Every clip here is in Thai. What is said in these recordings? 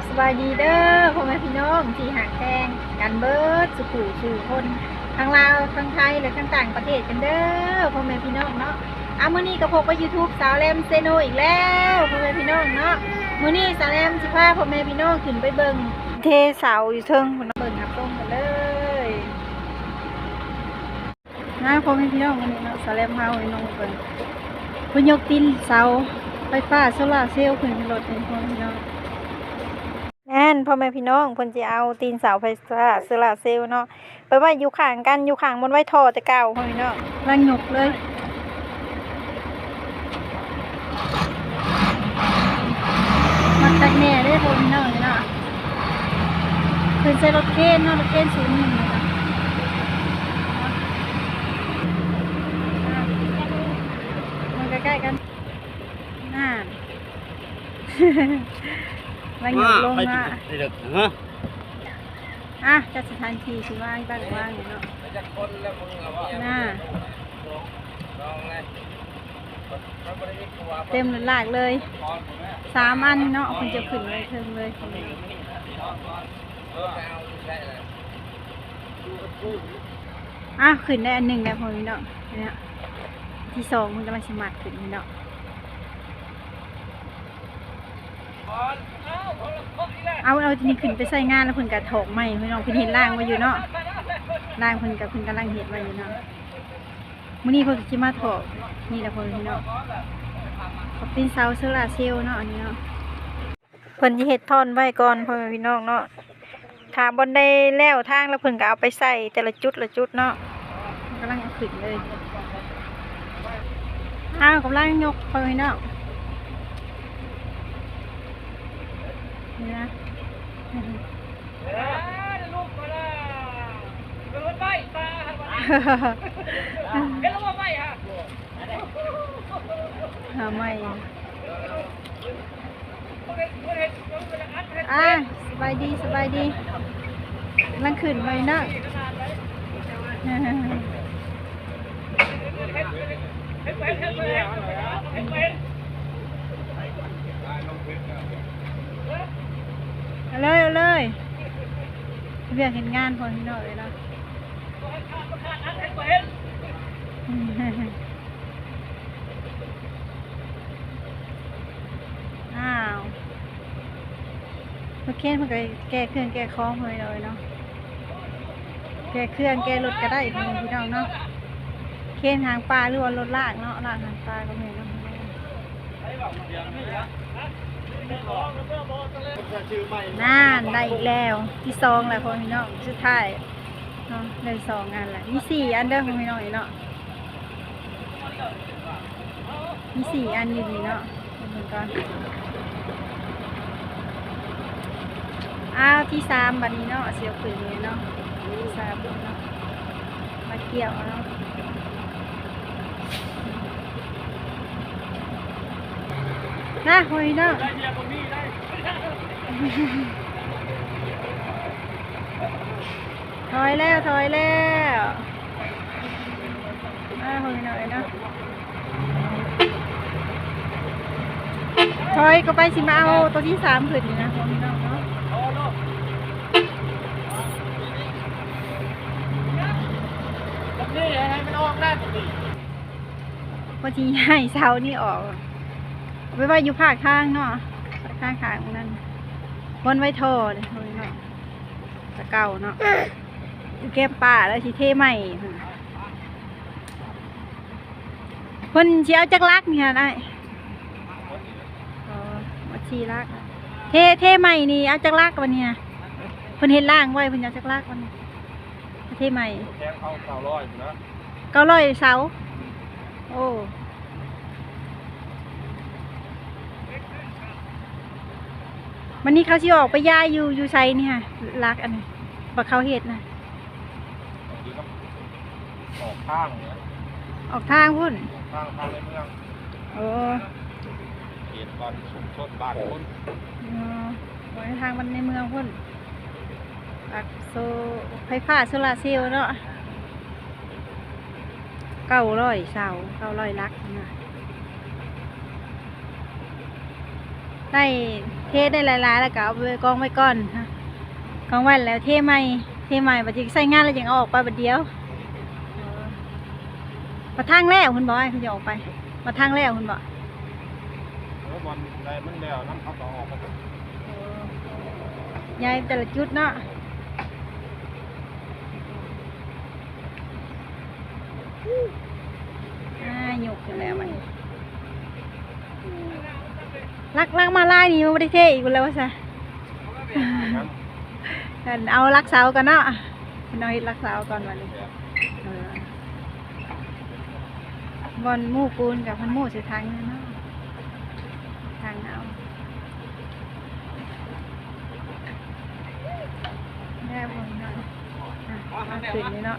บสบายดีเด้อพ่อแม่พี่น้องที่หักแพงกันเบิร์ดสุขุสู่คนทั้งลาวทั้งไทยและทั้งต่างประเทศกันเด้อพ่อแม่พี่น้องเนาะอามื้อนี้ก็พบกับ YouTube สาวแรมเซโนอีกแล้วพ่อแม่พี่น้องเนาะมื้อนี้สาวแรมสิพาพ่อแม่พี่น้องขึ้นไปเบิ่งเทเสาอยู่เทิงพุ่นเบิ่งหับลงกันเลยนะพ่อแม่พี่น้องมื้อนี้เนาะสาวแรมพาพ่อแม่น้องเบิ่งเพิ่นยกตีนเสาไฟฟ้าโซลาร์เซลล์ขึ้นรถเป็นพ่อแม่พี่น้อง พ่อแม่พี่น้องเพิ่นสิเอาตีนเสาไฟฟ้าโซลาเซลล์เนาะไปไว้อยู่ข้างกันอยู่ข้างบนไว้ท่อแต่เก่าพ่อพี่น้องลังหยกเลยมันแตักแน่เด้พ่อพี่น้องเนาะเพิ่นใช้รถเคนเนาะรถเคนสูงหนึ่งเลยนะมันใกล้ๆกันน่า ลังหยกลงมาไปดึกฮะอะจัดสถานที่สิว่างบ้างว่างอยู่เนาะน่าเต็มหลากเลยสามอันเนาะคุณจะขึ้นเลยเทิงเลยอะขึ้นได้อันหนึ่งแล้วพอพี่เนาะเนี่ยที่สองมันกำลังสมัครขึ้นพี่เนาะ เอาเอาทีนี้ขึ้นไปใส่งานแล้วเพิ่นกระถกใหม่พี่น้องเพิ่นเห็นล่างไว้อยู่เนาะล่างเพิ่นกับเพิ่นกำลังเห็นไว้อยู่เนาะมื้อนี้เพิ่นสิมาถกนี่แหละพอพี่เนาะขอบเป็นเสาโซลาเซลเนาะอันนี้เนาะเพิ่นสิเฮ็ดท่อนไว้ก่อนพ่อพี่น้องเนาะถ้าบ่ได้แล้วทางแล้วเพิ่นก็เอาไปใส่แต่ละจุดละจุดเนาะกำลังขึ้นเลยอ้าวกำลังยกพ่อแม่พี่น้อง นี่นะหาไม่อะสบายดีสบายดีกำลังขึ้นไปเนาะเอา เลยเอาเลยเรียกเห็นงานพอที่นอเลยเนาะอ้าวเมื่อกี้มันก็แก้เครื่องแก้คล้องเลยเลยเนาะแก้เครื่องแก้รถก็ได้พี่น้องพี่น้องเนาะเคนหางปลาหรือว่ารถลากเนาะลากหางปลาก็มีเนาะ น่านได้อีกแล้วที่สองแหล้วพ่อพี่น้องสุดท้ายเนาะได้สองงานแหละมีสี่อันเด้อพ่อพี่น้องเนาะมีสี่อันอยู่นี่เนาะเหมือนกันอ้าวที่สามบันนี้เนาะเสียวขึ้นเลยเนาะที่สามเนาะมาเกี่ยวเนาะ นะโอ้ยเนาะถอยแล้วถอยแล้วอ้าวโอ้ยเนาะเนาะถอยก็ไปสิมาเอาตัวที่สามขึ้นนี่นะของพี่น้องเนาะนี่ให้มันออกได้พอทีให้เสานี่ออก ไว้ไว้อยู่ภาคข้างเนาะข้างข้างๆนั่นบนไว้โทอเลยของพี่น้องตะเก่าเนาะอยู่แก้มป่าแล้วสิเทใหม่เพิ่นสิเอาจักรักเนี่ยได้อ๋อวัดชีรัก เทเทใหม่นี่เอาจักรักวันเนี้ยเพิ่นเห็นล่างไว้เพิ่นเอาจักรักวันนี้เทใหม่แทงเอาเก้าร้อยนะเก้าร้อยเสาโอ้ วันนี้เขาชิออกไปย้ายอยู่อยู่ไซนี่ค่ะรักอันนี้บักเขาเห็ดนะดีก็ออกข้างเนี่ยออกทางพุ่นข้างทางในเมืองโอ้เขตบ้านชุมชนบ้านคนอ๋อออกทางมันในเมืองพุ่นปักโซไฟฟ้าโซลาร์เซลล์เนาะเก้าร้อยเสาเก้าร้อยลักนะได้ เทได้หลายๆ แล้วก็เอาไปกองไว้ก่อนฮะกองไว้แล้วเทใหม่เทใหม่บัดนี้ใส่งานแล้วยังเอาออกไปบัดเดียวมาทางแล้วคุณบอยเขาจะออกไปมาทางแล้วคุณบอกเออบอลได้มันแล้วน้ำเขาก็ออกมายายแต่ละจุดเนาะอ่าหยกขึ้นแล้วมัน ลักลักมาไล่นี่มันไม่ได้เทอีกแล้วว่าซะน้เอิ้นเอาลักเสากันเนาะเป็นเอาเฮ็ดลักเสาก่อนวันนี้เออบอลหมู่ปูนกับพันหมู่สิทางนี่เนาะทางเอาแม่บอลเนาะอะเอาขึ้นนี่เนาะ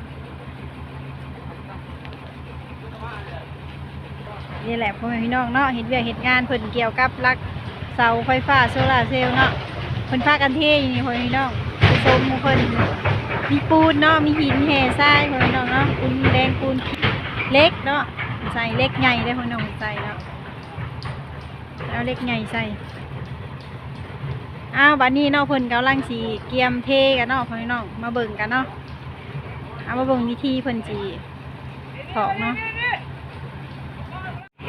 นี่แหละพ่อแม่พี่น้องเนาะเห็นเวียกเห็นงานเพิ่นเกี่ยวกับลักเสาไฟฟ้าโซลาเซลล์เนาะเพิ่นพากันเทอยู่นี่พ่อแม่พี่น้องไปชมเพิ่นมีปูนเนาะมีหินแห่ทรายพ่อแม่พี่น้องเนาะปูนแดงปูนเล็กเนาะใส่เล็กใหญ่ได้พ่อแม่พี่น้องใส่เนาะเอาเล็กใหญ่ใส่อ้าวบัดนี้เนาะเพิ่นกำลังสิเกียมเทกันเนาะพ่อแม่พี่น้องมาเบิ่งกันเนาะเอามาเบิ่งวิธีเพิ่นสิถอกเนาะ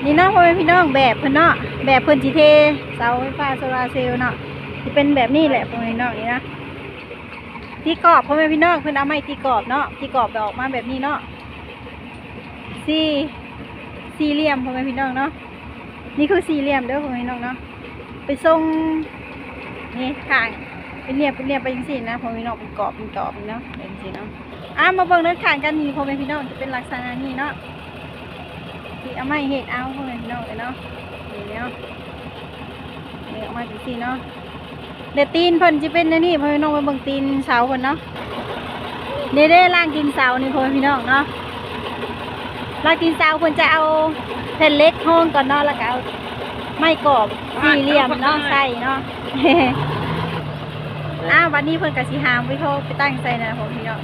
นี่เนาะพ่อแม่พี่น้องแบบเพิ่นเนาะแบบเพิ่นจีเทเสาไฟฟ้าโซลาเซลล์เนาะที่เป็นแบบนี้แหละพ่อแม่พี่น้องนี่นะที่กรอบพ่อแม่พี่น้องเพิ่นเอาไม้ที่กรอบเนาะที่กรอบออกมาแบบนี้เนาะสี่สี่เหลี่ยมพ่อแม่พี่น้องเนาะนี่คือสี่เหลี่ยมเด้อพ่อแม่พี่น้องเนาะไปทรงนี่ข้างเป็นเหลี่ยมเป็นเหลี่ยมไปจังซี่นะพ่อแม่พี่น้องเป็นกรอบเป็นกรอบเนาะเป็นจังซี่เนาะอะมาเบิ่งด้านข้างกันนี่พ่อแม่พี่น้องจะเป็นลักษณะนี้เนาะ ที่เอาไม้เห็ดเอาพวกนี้พี่น้องเลยเนาะนี่เนาะนี่เอามาจังซี่เนาะเดี๋ยวตีนเพิ่นจะเป็นอันนี่พ่อพี่น้องไปเบิ่งตีนเสาเพิ่นเนาะเด้เด้ล่างตีนเสานี่พ่อพี่น้องเนาะล่างตีนเสาเพิ่นจะเอาแผ่นเหล็กห้องก่อนเนาะแล้วก็เอาไม้กรอบสี่เหลี่ยมเนาะใส่เนาะอ้าววันนี้เพิ่นก็สิหามไปโทรไปตั้งใส่นะพ่อพี่น้อง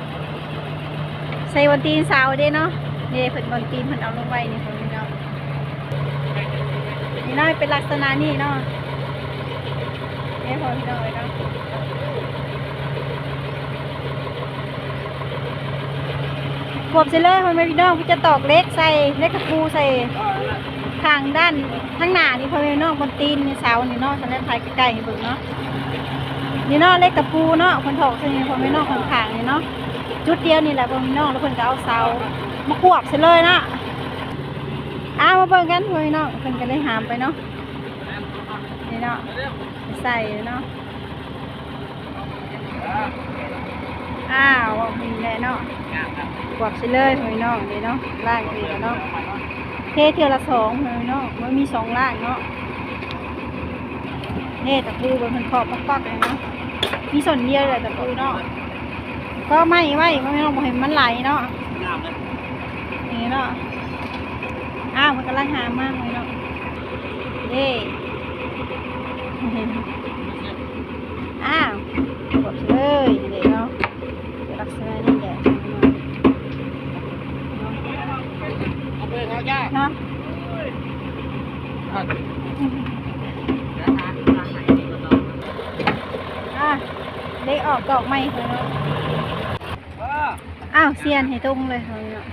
ใส่วันตีนเสาเด้เนาะนี่เพิ่นบนตีนเพิ่นเอาลงไว้นี่เพิ่น นี่เนาเป็นลักษณะนี้เนาะนี่พอพี่น้องเลยเนาะขวบเสร็จเลยพ่อแม่พี่น้องพี่จะตอกเล็กใส่เล็กกระปูใส่ทางด้านข้างหน้านี่พ่อแม่พี่น้องบนตีนนี่เสานี่เนาะฉันได้ถ่ายใกล้ๆให้เบิ่งเนาะนี่เนาะเล็กกระปูเนาะคนถอกใส่พ่อแม่พี่น้องข้างๆนี่เนาะจุดเดียวนี่แหละพ่อแม่พี่น้องแล้วเพิ่นก็เอาเสามาขวบเสร็จเลยนะ อ้าวมาเบิ่งกันเพื่อนเนาะเพิ่นก็ได้หามไปเนาะนี่เนาะใส่เนาะอ้าวมีแหละเนาะขวบเสร็จเลยเพื่อนเนาะนี่เนาะล่างอีเนาะเทเทือละสองเพื่อนเนาะมันมีสองล่างเนาะนี่ตะปูบนเพิ่นขอบปักๆเลยเนาะมีส่วนเดียวเลยตะปูเนาะก็ไม่ไว้ไม่ต้องบ่ให้มันไหลเนาะนี่เนาะ อ้าวมันกำลังหามากเลยเนาะเย่อ้าวกดเลยเดี๋ยเนาะลักษณะนี้แหละเอาไปเขาย่าเนาะอะเล็กออกดอกไม้เลยเนาะอ้าวเซียนให้ตรงเลยเนาะ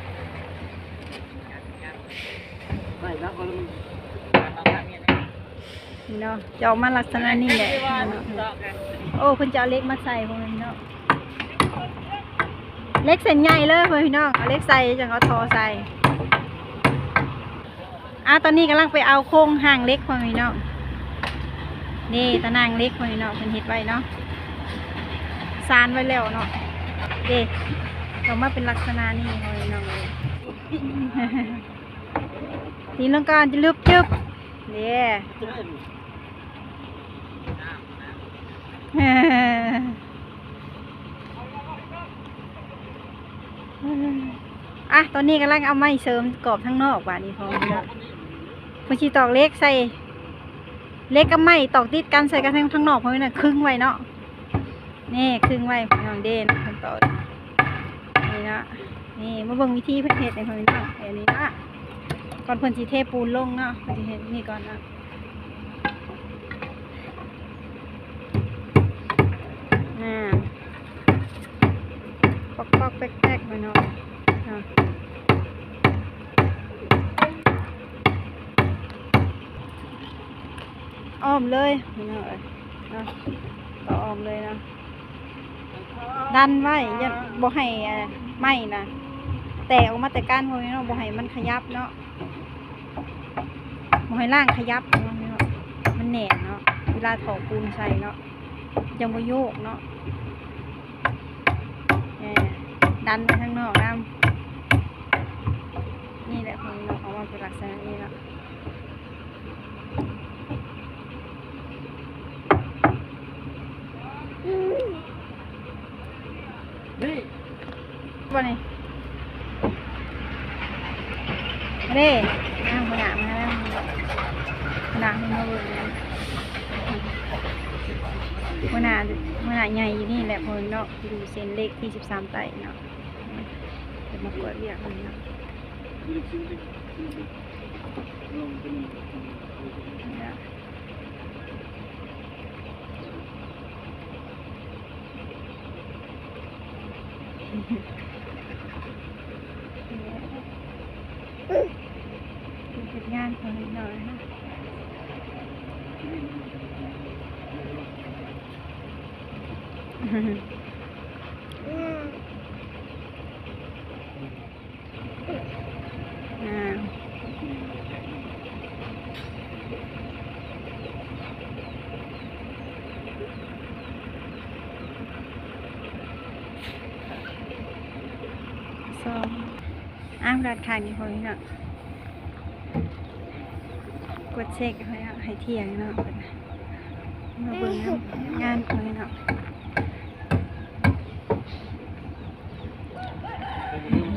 นี่เนาะจะออกมาลักษณะนี้แหละโอ้เพิ่นจะเอาเล็กมาใส่พวกนี้เนาะเล็กเส้นใหญ่เลยพี่น้องเอาเล็กใส่จังเอาทอใส่อะตอนนี้กำลังไปเอาโครงห่างเล็กพวกพี่น้องนี่ตะนางเล็กพวกพี่น้องเพิ่นเฮ็ดไว้เนาะซานไว้แล้วเนาะเด็กออกมาเป็นลักษณะนี้พี่น้องเลย ทีลงก่อนจะลึบจึบเนี่ยอะ ตอนนี้กำลังเอาไม้เสริมกรอบทั้งนอกว่านี่พอแล้วคุณชีตอกเล็กใส่ เล็กกับไม้ตอกติดกันใส่กันทั้งทั้งนอกเพราะว่าครึ่งไว้เนาะ นี่ครึ่งไว้พี่น้องเด่นขั้นตอนนี่เนาะนี่มาเบิ่งวิธีเพิ่นเฮ็ดในพ่อพี่น้องเอันนี้เนาะ ก่อนเพิ่นจีเทปูนลงเนาะเพิ่นสิเห็นนี่ก่อนนะน่าปอกปอกแป๊กๆไปเนาะอ้อมเลยเนาะต่ออ้อมเลยนะดันไว้ยังบ่ให้ไม่นะแต่ออกมาแต่ก้านพวกนี้เนาะบ่ให้มันขยับเนาะ บ่ให้ล่างขยับเนาะพี่น้องมันแหน่นเนาะเวลาถอปูนใส่เนาะยังบ่โยกเนาะแหม่ดันไปข้างนอกน้ำนี่แหละของนอกออกมาเป็นลักษณะนี้แล้วนี่วันนี้มาเด้อ้าวมาห นามาแล้วมานามาเบิ่งนะมาหนามาหนาใหญ่อยู่นี่แหละพอเนาะดูเส้นเลขที่สิบสามไตเนาะเดี๋ยวมากดเรียกเลยเนาะเป็นานคนนิดหน่อยนะ อ่าสองอ้างรัดขายนี่คนนี้เนาะ กดเช็คให้อะให้เที่ยงเนาะเพิ่นน่ะมาเบิ่งงานงานเพิ่นเนาะ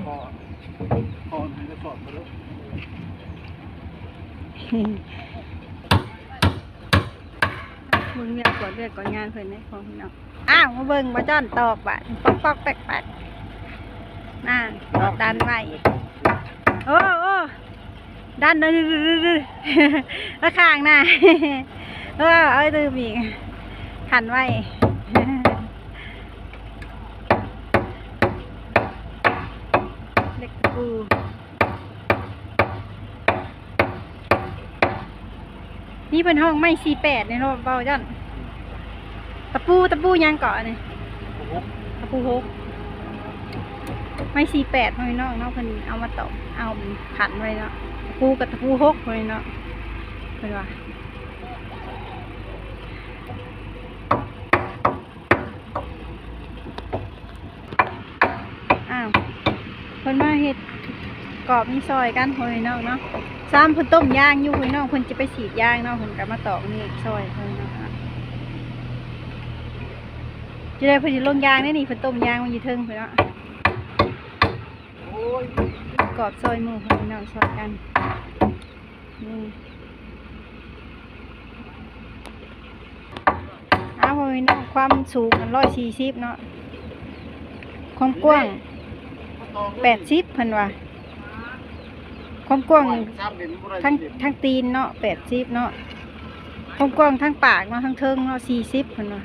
พอพอมันจะสอดไปแล้วมึงเรียกกดเรียกกดงานเพิ่นได้ของพี่เนาะอ้าวมาเบิ่งบ่จ้อนตอกบาดปอกปอกแปกแปกน่าตอกดันไว้โอ้โอ้ ดันเด้อแล้วข้างหน้าเออเอาไว้ตืมอีกขันไว้เล็กตะปูนี่เป็นห้องไม่สี่แปดเนี่ยเนาะเบาจันตะปูตะปูยังเกาะเนี่ยโอ้โหตะปูหกไม่สี่แปดพี่น้องเนาะเพิ่นเอามาตอกเอาขันไว้เนาะ ตะปูกับตะปูหกเลยเนาะเพิ่นว่าอ้าวเพิ่นมาเฮ็ดกรอบมีซอยกันพี่น้องเนาะซ้ำเพิ่นต้มย่างอยู่พี่น้องเพิ่นจะไปฉีดย่างเนาะเพิ่นก็มาตอกนี่ซอยเพิ่นเนาะจะได้เพิ่นสิลงยางได้นี่เพิ่นต้มย่างมันอยู่เทิงเพิ่นเนาะ กรอบซอยหมูเพิ่นพี่น้องซอยกันนี่อ้าวพี่น้องความสูงมัน140เนาะความกว้าง80เพิ่นว่าความกว้างทั้งทั้งตีนเนาะแปดสิบเนาะกว้างทั้งปากเนาะทั้งเทิงเนาะสี่สิบพิ่นว่า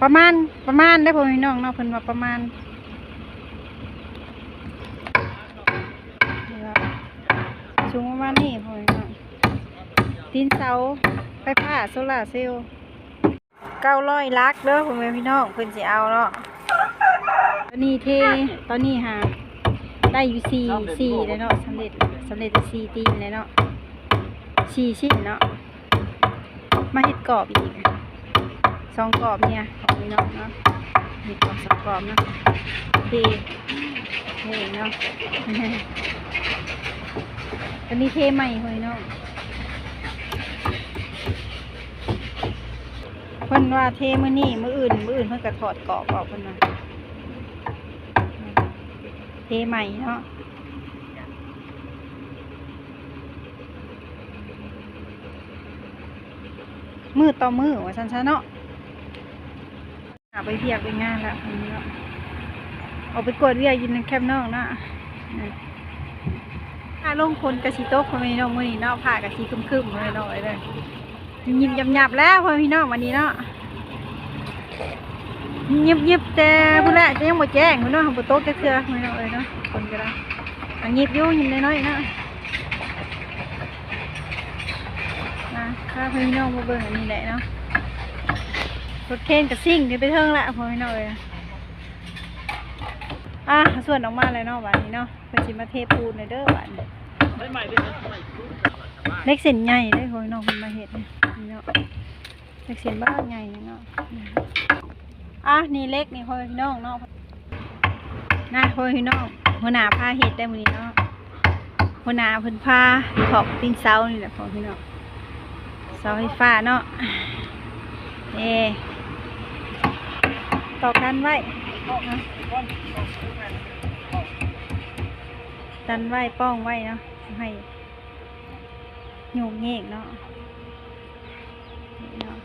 ประมาณประมาณได้พอพี่น้องเนาะพิ่นว่าประมาณนี่ว่าสูงประมาณนี้พ่อพี่น้อง ตีนเสาไฟฟ้าโซลาเซลล์เก้าร้อยลักเด้อพ่อแม่พี่น้องเพิ่นสิเอาเนาะตอนนี้เทตอนนี้หาได้อยู่สี่สี่เลยเนาะสำเร็จสำเร็จสี่ตีนเลยเนาะสี่ชิ้นเนาะมาเห็ดกรอบอีกสองกรอบเนี่ยของนี่เนาะเนาะเห็ดกรอบสองกรอบเนาะดีเทเนาะตอนนี้เทใหม่เลยเนาะเพิ่นว่าเทมือนี้มื้ออื่นมืออื่นเพิ่นก็ถอดกรอบออกเพิ่นว่าเทใหม่เนาะมือต่อมือว่าฉันซะเนาะหาไปเพียกไปงานละอันนี้เนาะออกไปกวดเวียยินในแคมป์นอกเนาะถ้าลงคนกระสีโต๊ะคนพี่น้องมือนี้เนาะผ่ากระสีคึมๆเลยเนาะไอ้เลย ยิบๆหยับแล้วพ่อพี่น้องวันนี้เนาะเงียบเงียบๆแต่พุ่นละจะยังบ่แจ้งพุ่นเนาะบ่โต๊ะจะเทื่อพุ่นเนาเอ้ยเนาะคนก็ได้อันเงียบอยู่ยิ้น้อยๆเนาะนะถ้าพี่น้องมาเบิ่งอันนี้แหละเนาะรถเคนกับซิ่งนี่ไปเทิงละพ่อพี่น้องเอ้ยอะส่วนออกมาเลยเนาะบัดนี้เนาะเพิ่นสิมาเทปูนเลยเด้อบันได้ใหม่ด้ใหม่ เล็กเส้นใหญ่ได้พ่อพี่น้องพันมาเฮ็ดนี่นี่เนาะเล็กเส้นบ้านใหญ่เนาะอะนี่เล็กนี่พ่อพี่น้องเนาะนะพ่อพี่น้องหัวหน้าพาเฮ็ดได้มือนี้เนาะหัวหน้าเพิ่นพาถอกตีนเสานี่แหละพอพี่น้องเสาไฟฟ้าเนาะเอตอกันไว้ดันไว้ป้องไว้เนาะให้ โยงเงกเนาะนี่เนาะ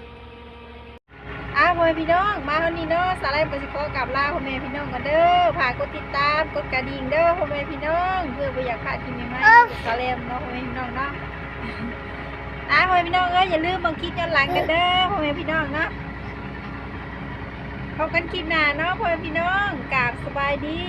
อ้าวพ่อแม่พี่น้องมาเท่านี้เนาะสาระปสิขอกลับลาพ่อแม่พี่น้องกันเด้อฝากกดติดตามกดกระดิ่งเด้อพ่อแม่พี่น้อง เพื่อบ่อยากพลาดคลิปใหม่ๆสาระเนาะพ่อแม่พี่น้องเนาะอ้าวพ่อแม่พี่น้องเอ้ยอย่าลืมบังคลิปย้อนหลังกันเด้อพ่อแม่พี่น้องเนาะพบกันคลิปหน้าเนาะพ่อแม่พี่น้องกราบสบายดี